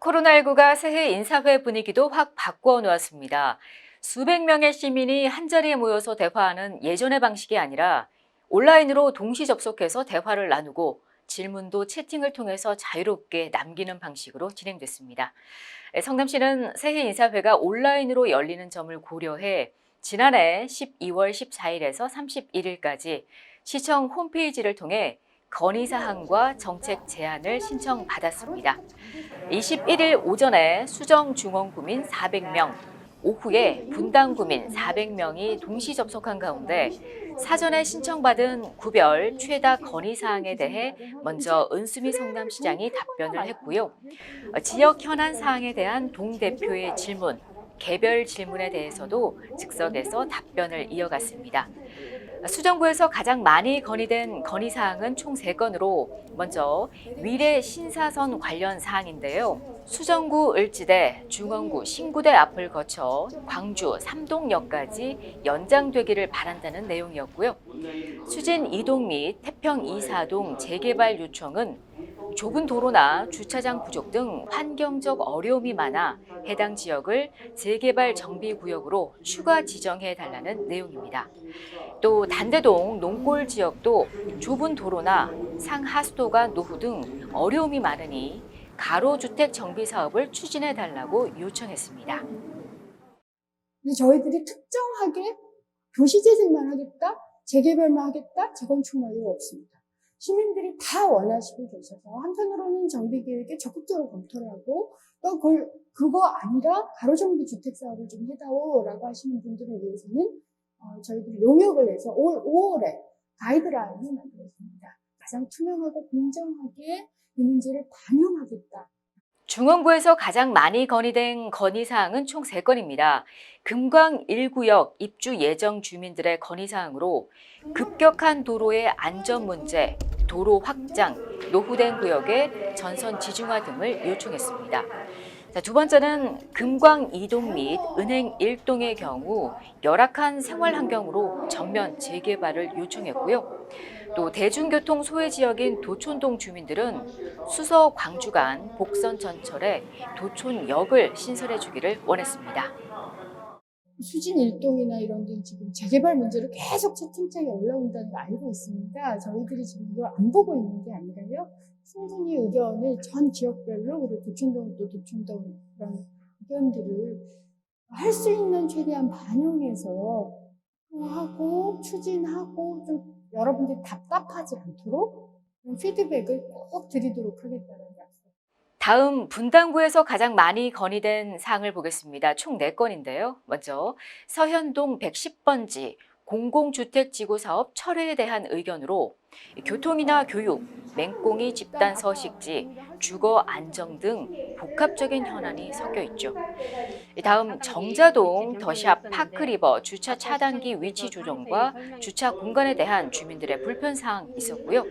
코로나19가 새해 인사회 분위기도 확 바꾸어 놓았습니다. 수백 명의 시민이 한자리에 모여서 대화하는 예전의 방식이 아니라 온라인으로 동시 접속해서 대화를 나누고 질문도 채팅을 통해서 자유롭게 남기는 방식으로 진행됐습니다. 성남시는 새해 인사회가 온라인으로 열리는 점을 고려해 지난해 12월 14일에서 31일까지 시청 홈페이지를 통해 건의사항과 정책 제안을 신청받았습니다. 21일 오전에 수정 중원구민 400명, 오후에 분당구민 400명이 동시 접속한 가운데 사전에 신청받은 구별 최다 건의 사항에 대해 먼저 은수미 성남시장이 답변을 했고요. 지역 현안 사항에 대한 동 대표의 질문, 개별 질문에 대해서도 즉석에서 답변을 이어갔습니다. 수정구에서 가장 많이 건의된 건의사항은 총 3건으로 먼저 위례 신사선 관련 사항인데요. 수정구 을지대, 중원구 신구대 앞을 거쳐 광주 삼동역까지 연장되기를 바란다는 내용이었고요. 수진 이동 및 태평 이사동 재개발 요청은 좁은 도로나 주차장 부족 등 환경적 어려움이 많아 해당 지역을 재개발 정비 구역으로 추가 지정해 달라는 내용입니다. 또 단대동 농골 지역도 좁은 도로나 상하수도가 노후 등 어려움이 많으니 가로주택 정비 사업을 추진해 달라고 요청했습니다. 저희들이 특정하게 도시 재생만 하겠다, 재개발만 하겠다, 재건축만 이거 없습니다. 시민들이 다 원하시고 계셔서 한편으로는 정비 계획에 적극적으로 검토를 하고 또 그걸 그거 아니라 가로정비 주택 사업을 좀 해다오라고 하시는 분들을 위해서는 어, 저희들이 용역을 해서 올 5월에 가이드라인을 만들었습니다. 가장 투명하고 공정하게 이 문제를 반영하겠다. 중원구에서 가장 많이 건의된 건의사항은 총 3건입니다. 금광 1구역 입주 예정 주민들의 건의사항으로 급격한 도로의 안전 문제, 도로 확장, 노후된 구역의 전선 지중화 등을 요청했습니다. 자, 두 번째는 금광 2동 및 은행 1동의 경우 열악한 생활 환경으로 전면 재개발을 요청했고요. 또 대중교통 소외 지역인 도촌동 주민들은 수서 광주 간 복선 전철에 도촌역을 신설해 주기를 원했습니다. 수진 일동이나 이런 데 지금 재개발 문제로 계속 채팅창에 올라온다는 거 알고 있습니다. 저희들이 지금 이걸 안 보고 있는 게 아니라요. 충분히 의견을 전 지역별로 그리고 도촌동 또 도촌동 그런 의견들을 할 수 있는 최대한 반영해서 하고 추진하고 좀 여러분들이 답답하지 않도록 피드백을 꼭 드리도록 하겠다는 약속. 다음 분당구에서 가장 많이 건의된 사항을 보겠습니다. 총 4건인데요. 먼저 서현동 110번지 공공주택지구 사업 철회에 대한 의견으로 교통이나 교육, 맹꽁이 집단 서식지, 주거 안정 등 복합적인 현안이 섞여 있죠. 다음 정자동 더샵 파크리버 주차 차단기 위치 조정과 주차 공간에 대한 주민들의 불편 사항 있었고요.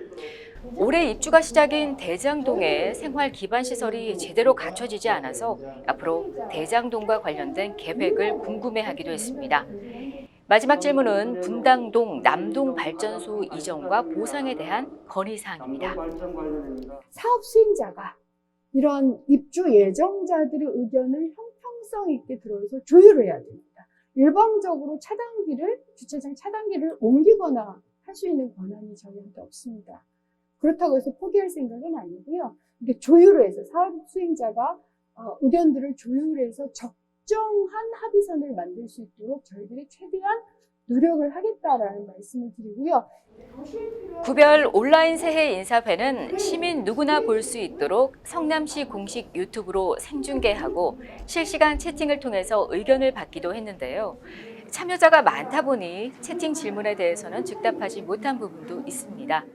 올해 입주가 시작인 대장동의 생활 기반 시설이 제대로 갖춰지지 않아서 앞으로 대장동과 관련된 계획을 궁금해하기도 했습니다. 마지막 질문은 분당동 남동 발전소 이전과 보상에 대한 건의 사항입니다. 사업 수행자가 이런 입주 예정자들의 의견을 형평성 있게 들어서 조율을 해야 됩니다. 일방적으로 차단기를, 주차장 차단기를 옮기거나 할 수 있는 권한이 저희한테 없습니다. 그렇다고 해서 포기할 생각은 아니고요. 이게 조율을 해서 사업 수행자가 어, 의견들을 조율해서 적정한 합의선을 만들 수 있도록 저희들이 최대한 노력을 하겠다라는 말씀을 드리고요. 구별 온라인 새해 인사회는 시민 누구나 볼 수 있도록 성남시 공식 유튜브로 생중계하고 실시간 채팅을 통해서 의견을 받기도 했는데요. 참여자가 많다 보니 채팅 질문에 대해서는 즉답하지 못한 부분도 있습니다.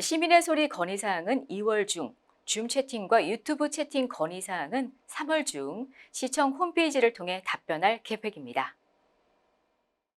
시민의 소리 건의사항은 2월 중, 줌 채팅과 유튜브 채팅 건의사항은 3월 중 시청 홈페이지를 통해 답변할 계획입니다.